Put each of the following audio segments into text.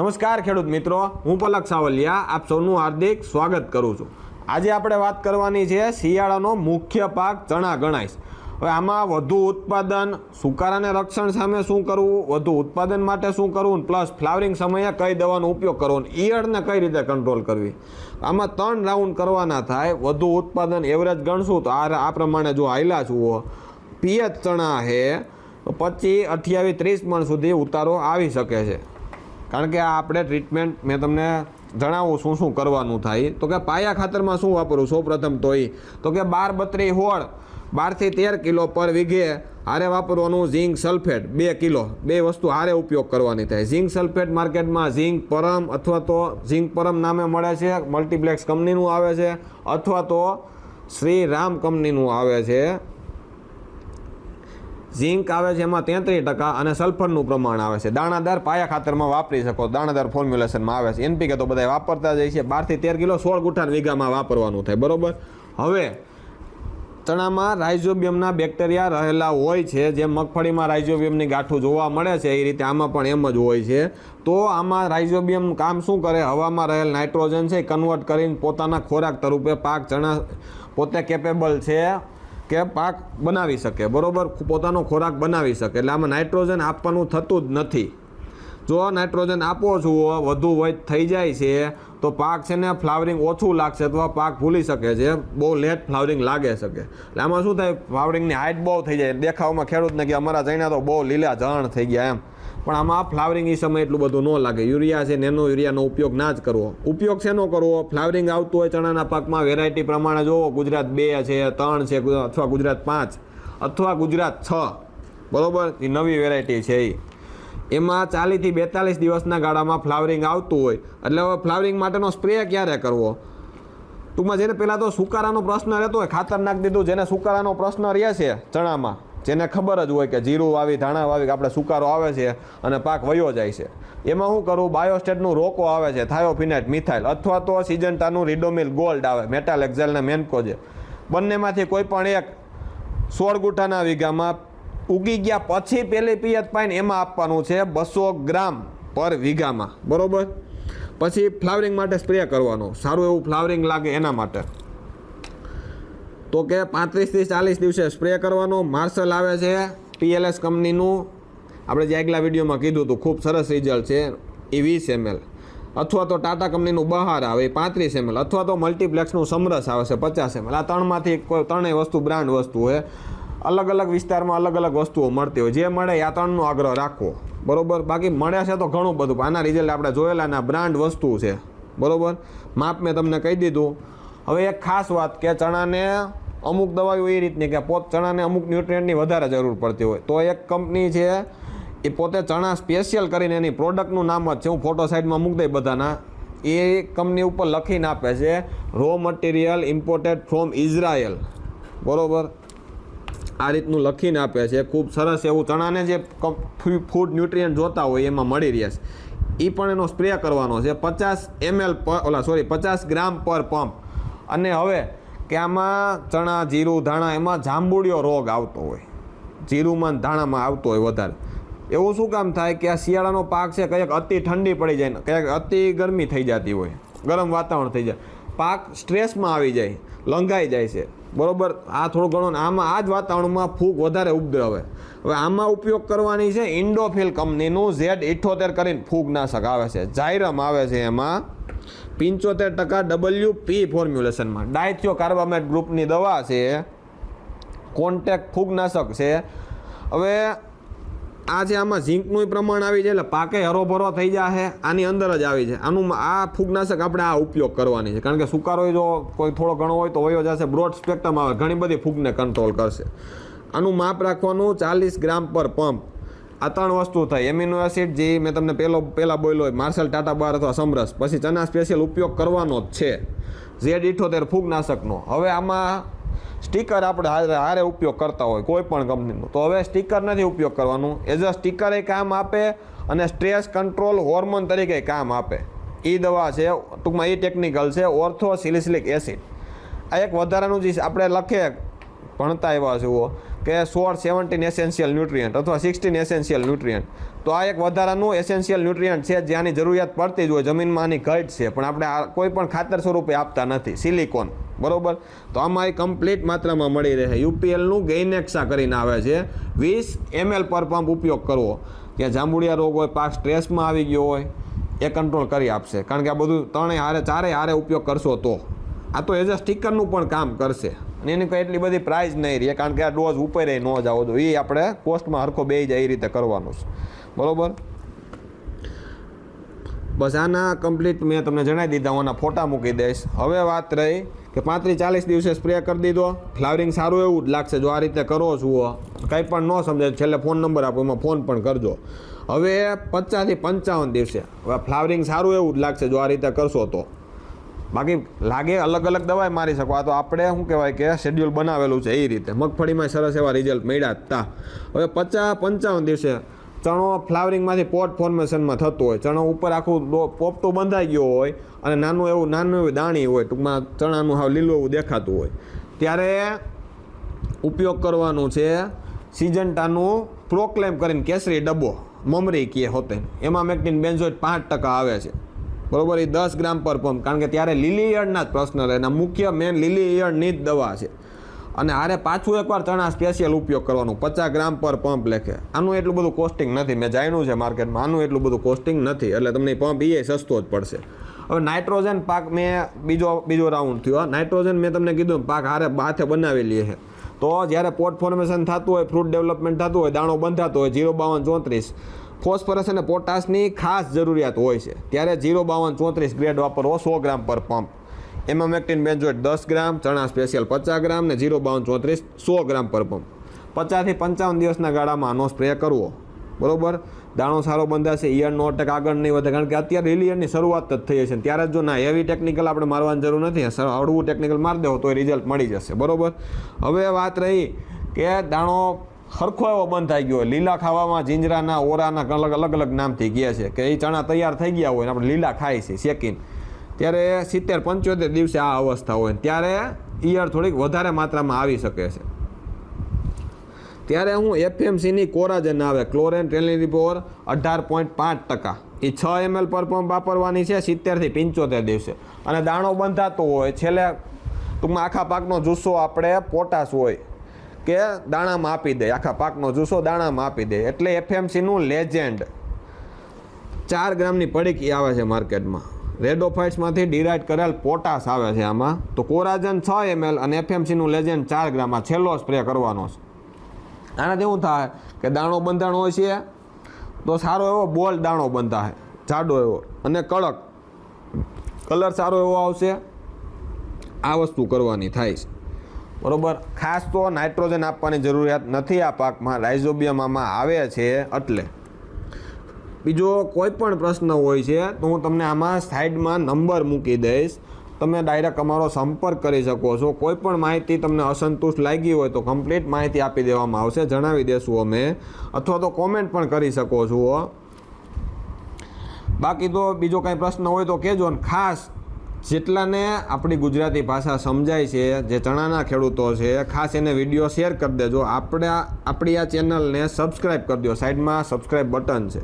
નમસ્કાર ખેડૂત મિત્રો, હું પલક સાવલિયા, આપ સૌનું હાર્દિક સ્વાગત કરું છું. આજે આપણે વાત કરવાની છે શિયાળાનો મુખ્ય પાક ચણા ગણાઈશ હવે આમાં વધુ ઉત્પાદન સુકારાને રક્ષણ સામે શું કરવું, વધુ ઉત્પાદન માટે શું કરવું, પ્લસ ફ્લાવરિંગ સમયે કઈ દવાનો ઉપયોગ કરવો ઈયળને કઈ રીતે કંટ્રોલ કરવી? આમાં ત્રણ રાઉન્ડ કરવાના થાય, વધુ ઉત્પાદન એવરેજ ગણશું તો આ આ પ્રમાણે જો હાયલા જુઓ, પિયત ચણા છે પચીસ, અઠ્યાવીસ, ત્રીસ મણ સુધી ઉતારો આવી શકે છે. કારણ કે આ આપણે ટ્રીટમેન્ટ મેં તમને જણાવું શું શું કરવાનું થાય. તો કે પાયા ખાતરમાં શું વાપરવું સૌ પ્રથમ તો એ તો કે બાર બત્રી હોળ બારથી તેર કિલો પર વીઘે હારે વાપરવાનું ઝીંક સલ્ફેટ બે કિલો. બે વસ્તુ હારે ઉપયોગ કરવાની થાય. ઝીંક સલ્ફેટ માર્કેટમાં ઝીંક પરમ અથવા તો ઝીંક પરમ નામે મળે છે. મલ્ટીપ્લેક્સ કંપનીનું આવે છે. અથવા તો શ્રી રામ કંપનીનું આવે છે. ઝીંક આવે છે એમાં તેત્રીસ ટકા અને સલ્ફરનું પ્રમાણ આવે છે. દાણાદાર પાયા ખાતરમાં વાપરી શકો. દાણાદાર ફોર્મ્યુલેશનમાં આવે છે. એનપીકે તો બધા વાપરતા જાય છે. બારથી તેર કિલો સોળ ગુઠાન વીઘામાં વાપરવાનું થાય. બરાબર? હવે, ચણામાં રાઇઝોબિયમના બેક્ટેરિયા રહેલા હોય છે. જે મગફળીમાં રાઇઝોબિયમની ગાંઠું જોવા મળે છે, એ રીતે આમાં પણ એમ જ હોય છે. તો આમાં રાઇઝોબિયમ કામ શું કરે? હવામાં રહેલ નાઇટ્રોજન છે કન્વર્ટ કરીને પોતાના ખોરાક તરૂપે પાક ચણા પોતે કેપેબલ છે. કે પાક બનાવી શકે, બરાબર? પોતાનો ખોરાક બનાવી શકે. એટલે આમાં નાઇટ્રોજન આપવાનું થતું જ નથી. જો નાઇટ્રોજન આપો છો વધુ વય થઈ જાય છે, તો પાક છે ને ફ્લાવરિંગ ઓછું લાગશે અથવા પાક ભૂલી શકે છે, બહુ લેટ ફ્લાવરિંગ લાગે શકે. એટલે આમાં શું થાય? ફ્લાવરિંગની હાઇટ બહુ થઈ જાય. દેખાવમાં ખેડૂતને કે અમારા જઈને તો બહુ લીલા જણ થઈ ગયા એમ. પણ આમાં ફ્લાવરિંગ એ સમય એટલું બધું ન લાગે. યુરિયા છે નેનો યુરિયાનો ઉપયોગ ના જ કરવો. ઉપયોગ શેનો કરવો? ફ્લાવરિંગ આવતું હોય ચણાના પાકમાં વેરાયટી પ્રમાણે જોવો, ગુજરાત બે છે, ત્રણ છે અથવા ગુજરાત પાંચ, અથવા ગુજરાત છ. બરાબર? એ નવી વેરાયટી છે એ. એમાં ચાલીસથી બેતાલીસ દિવસના ગાળામાં ફ્લાવરિંગ આવતું હોય. એટલે હવે ફ્લાવરિંગ માટેનો સ્પ્રે ક્યારે કરવો? ટૂંકમાં જેને પહેલાં તો સુકારાનો પ્રશ્ન રહેતો હોય, ખાતર નાખી દીધું, જેને સુકારાનો પ્રશ્ન રહે છે ચણામાં જેને ખબર જ હોય કે જીરું વાવી, ધાણા વાવી, કે આપણે સુકારો આવે છે અને પાક વયો જાય છે. એમાં શું કરું? બાયોસ્ટેટનું રોકો આવે છે, થાયોફિનાઇટ, મિથાઇલ, અથવા તો સિજન્ટાનું રિડોમિલ ગોલ્ડ આવે મેટાલ એક્ઝેલ ને મેન્કો છે બંનેમાંથી કોઈ પણ એક સોળ ગુઠાના વીઘામાં ઉગી ગયા પછી પેલી પિયત પાઇન એમાં આપવાનું છે બસો ગ્રામ પર વીઘામાં. બરોબર? પછી ફ્લાવરિંગ માટે સ્પ્રે કરવાનો. સારું એવું ફ્લાવરિંગ લાગે એના માટે. તો કે પાંત્રીસથી ચાલીસ દિવસે સ્પ્રે કરવાનો માર્શલ આવે છે પીએલએસ કંપનીનું. આપણે જે આગલા વિડીયોમાં કીધું હતું, ખૂબ સરસ રિઝલ્ટ છે એ વીસ એમએલ અથવા તો ટાટા કંપનીનું બહાર આવે પાંત્રીસ એમએલ અથવા તો મલ્ટીપ્લેક્સનું સમરસ આવે છે પચાસ એમએલ આ ત્રણમાંથી કોઈ ત્રણેય વસ્તુ બ્રાન્ડ વસ્તુ હોય. અલગ અલગ વિસ્તારમાં અલગ અલગ વસ્તુઓ મળતી હોય. જે મળે એ આ ત્રણનો આગ્રહ રાખવો. બરોબર? બાકી મળે છે તો ઘણું બધું. આના રિઝલ્ટ આપણે જોયેલા બ્રાન્ડ વસ્તુ છે. બરોબર? માપ મેં તમને કહી દીધું. હવે એક ખાસ વાત કે ચણાને અમુક દવાઓ એ રીતની કે પોત ચણાને અમુક ન્યુટ્રિયન્ટની વધારે જરૂર પડતી હોય. તો એક કંપની છે, એ પોતે ચણા સ્પેશિયલ કરીને એની પ્રોડક્ટનું નામ જ છે, હું ફોટો સાઇડમાં મૂકી દઈ બધાના. એ કંપની ઉપર લખીને આપે છે raw material imported from Israel બરોબર? આ રીતનું લખીને આપે છે, ખૂબ સરસ એવું ચણાને જે ફૂડ ન્યુટ્રિયન્ટ જોતા હોય એમાં મળી રહ્યા છે. એ પણ એનો સ્પ્રે કરવાનો છે, પચાસ એમએલ પર ઓલા સોરી પચાસ ગ્રામ પર પંપ અને હવે કે આમાં ચણા, જીરું, ધાણા, એમાં જાંબુડિયો રોગ આવતો હોય. જીરુંમાં ધાણામાં આવતો હોય વધારે. એવું શું કામ થાય કે આ શિયાળાનો પાક છે કંઈક અતિ ઠંડી પડી જાય ને કંઈક અતિ ગરમી થઈ જતી હોય. ગરમ વાતાવરણ થઈ જાય. પાક સ્ટ્રેસમાં આવી જાય, લંઘાઈ જાય છે. બરોબર? આ થોડું ઘણું આમાં આ જ વાતાવરણમાં ફૂગ વધારે ઉપદ્રવે. હવે આમાં ઉપયોગ કરવાની છે ઇન્ડોફિલ કંપનીનું ઝેડ ઇઠોતેર કરીને ફૂગનાશક આવે છે. જાયરમ આવે છે એમાં પંચોતેર ટકા ડબલ્યુ પી ફોર્મ્યુલેશનમાં ડાયથિયો કાર્બામેટ ગ્રુપની દવા છે. કોન્ટેક્ટ ફૂગનાશક છે. હવે આ છે આમાં ઝીંકનું પ્રમાણ આવી છે એટલે પાકે હરોભરો થઈ જશે આની અંદર જ આવી છે આનું આ ફૂગનાશક આપણે આ ઉપયોગ કરવાની છે. કારણ કે સુકારો જો કોઈ થોડો ઘણો હોય તો વયો જશે. બ્રોડ સ્પેક્ટ્રમ આવે. ઘણી બધી ફૂગને કંટ્રોલ કરશે. આનું માપ રાખવાનું ચાલીસ ગ્રામ પર પંપ. આ ત્રણ વસ્તુ થાય. એમિનો એસિડ જે મેં તમને પહેલો પહેલાં બોલ્યો હોય, માર્શલ ટાટા બાર અથવા સમરસ. પછી ચના સ્પેશિયલ ઉપયોગ કરવાનો જ છે. ઝેડ ઇઠોતેર ફૂગનાશકનો. હવે આમાં સ્ટીકર આપણે હારે હારે ઉપયોગ કરતા હોય, કોઈ પણ કંપનીનું. તો હવે સ્ટીકર નથી ઉપયોગ કરવાનું. એઝ અ સ્ટીકર એ કામ આપે અને સ્ટ્રેસ કંટ્રોલ હોર્મોન તરીકે કામ આપે. એ દવા છે, ટૂંકમાં એ ટેકનિકલ છે ઓર્થો સિલિસિલિક એસિડ. આ એક વધારાનું જે આપણે લખે, ભણતા એવા જુઓ કે સોળ, સેવન્ટીન એસેન્શિયલ ન્યુટ્રિયન્ટ અથવા સિક્સટીન એસેન્શિયલ ન્યુટ્રિયન્ટ તો આ એક વધારાનું એસેન્શિયલ ન્યુટ્રિયન્ટ છે જ્યાંની જરૂરિયાત પડતી જ હોય, જમીનમાં આની ઘટ છે, પણ આપણે આ કોઈ પણ ખાતર સ્વરૂપે આપતા નથી. સિલિકોન બરોબર? તો આમાં એ કમ્પ્લીટ માત્રામાં મળી રહે. યુપીએલનું ગેઇનેક્સા કરીને આવે છે. વીસ એમએલ પર પંપ ઉપયોગ કરવો. ત્યાં જાંબુડિયા રોગ હોય, પાક સ્ટ્રેસમાં આવી ગયો હોય, એ કંટ્રોલ કરી આપશે. કારણ કે આ બધું ત્રણેય હારે, ચારેય હારે ઉપયોગ કરશો તો. આ તો એઝ અ સ્ટીકરનું પણ કામ કરશે. અને એની કોઈ એટલી બધી પ્રાઇઝ નહીં રહે, કારણ કે આ ડોઝ ઉપર ન જાવો તો એ આપણે કોસ્ટમાં હરખો બે જાય એ રીતે કરવાનું છે. બરાબર? બસ આના કમ્પ્લીટ મેં તમને જણાવી દીધા, હું ફોટા મૂકી દઈશ. હવે વાત રહી કે પાંત્રીસ ચાલીસ દિવસે સ્પ્રે કરી દીધો. ફ્લાવરિંગ સારું એવું જ લાગશે, જો આ રીતે કરો છો કંઈ પણ ન સમજે, છેલ્લે ફોન નંબર આપો, એમાં ફોન પણ કરજો. હવે પચાસથી પંચાવન દિવસે. હવે ફ્લાવરિંગ સારું એવું જ લાગશે જો આ રીતે કરશો તો. બાકી લાગે અલગ અલગ દવાઈ મારી શકો. આ તો આપણે શું કહેવાય કે શેડ્યુલ બનાવેલું છે એ રીતે. મગફળીમાં સરસ એવા રિઝલ્ટ મળ્યા હતા હવે પચાસ પંચાવન દિવસે ચણો ફ્લાવરિંગમાંથી પોટ ફોર્મેશનમાં થતું હોય. ચણો ઉપર આખું પોપટું બંધાઈ ગયો હોય અને નાનું એવું નાનું એવું દાણી હોય. ટૂંકમાં ચણાનું હાવ લીલું એવું દેખાતું હોય. ત્યારે ઉપયોગ કરવાનું છે સિજન્ટાનું પ્રોક્લેમ કરીને કેસરી ડબ્બો. મમરી કીએ હોતે. એમાં મેક્ટિન બેન્ઝોઇટ પાંચ ટકા આવે છે. બરોબર, એ દસ ગ્રામ પર પંપ. કારણ કે ત્યારે લીલી ઈયળના જ પ્રશ્ન રહે એના મુખ્ય મેન લીલી ઈયળની જ દવા છે. અને આરે પાછું એકવાર ચણા સ્પેશિયલ ઉપયોગ કરવાનું. પચાસ ગ્રામ પર પંપ લેખે. આનું એટલું બધું કોસ્ટિંગ નથી. મેં જાણ્યું છે માર્કેટમાં. આનું એટલું બધું કોસ્ટિંગ નથી. એટલે તમને પંપ એ સસ્તો જ પડશે. હવે નાઇટ્રોજન પાક મેં બીજો બીજો રાઉન્ડ થયો. નાઇટ્રોજન મેં તમને કીધું પાક હારે હાથે બનાવેલી છે. તો જ્યારે પોટ ફોર્મેશન થતું હોય ફ્રૂટ ડેવલપમેન્ટ થતું હોય, દાણો બંધાતો હોય, જીરો બાવન ચોત્રીસ ફોસ્ફરસ અને પોટાશની ખાસ જરૂરિયાત હોય છે. ત્યારે જીરો બાવન ચોત્રીસ ગ્રેડ વાપરવો સો ગ્રામ પર પંપ. એમાં મેક્ટિન બેન્ઝોઇટ દસ ગ્રામ, ચણા સ્પેશિયલ પચાસ ગ્રામ ને જીરો બાવન ચોત્રીસ સો ગ્રામ પર પંપ. પચાસથી પંચાવન દિવસના ગાળામાં આનો સ્પ્રે કરવો. બરોબર? દાણો સારો બંધાશે ઈયળનો અટક, આગળ નહીં વધે, કારણ કે અત્યારે રિલિયરની શરૂઆત જ થઈ છે ત્યારે જો ના હેવી ટેકનિકલ આપણે મારવાની જરૂર નથી હળવું ટેકનિકલ મારી દેવો તો રિઝલ્ટ મળી જશે. બરોબર? હવે વાત રહી કે દાણો સરખો એવો બંધ થઈ ગયો હોય. લીલા ખાવામાં જીંજરાના ઓરાના અલગ અલગ અલગ નામથી ગયા છે. કે એ ચણા તૈયાર થઈ ગયા હોય આપણે લીલા ખાય છીએ શેકીને. ત્યારે સિત્તેર પંચોતેર દિવસે આ અવસ્થા હોય ત્યારે ઈયળ થોડીક વધારે માત્રામાં આવી શકે છે. ત્યારે હું એફએમસીની કોરાજન આવે. ક્લોરેન ટ્રેલિનિપોર અઢાર પોઈન્ટ પાંચ ટકા. એ છ એમએલ પર પંપ વાપરવાની છે, સિત્તેરથી પંચોતેર દિવસે. અને દાણો બંધાતો હોય. છેલ્લે ટૂંકમાં આખા પાકનો જુસ્સો આપણે પોટાશ હોય. કે દાણામાં આપી દે, આખા પાકનો જુસ્સો દાણામાં આપી દે. એટલે એફએમસીનું લેજેન્ડ ચાર ગ્રામની પડીકી આવે છે માર્કેટમાં. રેડોફાઇટ્સમાંથી ડિરાઇટ કરેલ પોટાશ આવે છે આમાં. તો કોરાજન છ એમએલ અને એફએમસીનું લેજેન્ડ ચાર ગ્રામ. આ છેલ્લો સ્પ્રે કરવાનો છે. આનાથી એવું થાય કે દાણો બંધાણ હોય છે, તો સારો એવો બોલ દાણો બંધાય, જાડો એવો. અને કડક. કલર સારો એવો આવશે. આ વસ્તુ કરવાની થાય છે. બરોબર? ખાસ તો નાઇટ્રોજન આપવાની જરૂરિયાત નથી આ પાકમાં રાઇઝોબિયમ આમાં આવે છે એટલે. બીજો કોઈ પણ પ્રશ્ન હોય છે, તો હું તમને આમાં સાઈડમાં નંબર મૂકી દઈશ. તમે ડાયરેક્ટ અમારો સંપર્ક કરી શકો છો. કોઈ પણ માહિતી તમને અસંતુષ્ટ લાગી હોય તો કમ્પ્લીટ માહિતી આપી દેવામાં આવશે. જણાવી દેશું અમે. અથવા તો કોમેન્ટ પણ કરી શકો છો. બાકી તો બીજો કાંઈ પ્રશ્ન હોય તો કહેજો ને. ખાસ જેટલાને આપણી ગુજરાતી ભાષા સમજાય છે, જે ચણાના ખેડૂતો છે, ખાસ એને વીડિયો શેર કરી દેજો. આપણે આપણી આ ચેનલને સબસ્ક્રાઈબ કરી દો. સાઈડમાં સબસ્ક્રાઈબ બટન છે.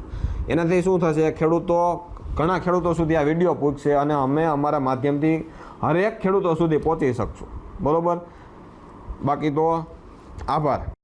એનાથી શું થશે? ખેડૂતો ઘણા ખેડૂતો સુધી આ વીડિયો પૂછશે અને અમે અમારા માધ્યમથી હરેક ખેડૂતો સુધી પહોંચી શકશું. બરાબર? બાકી તો આભાર.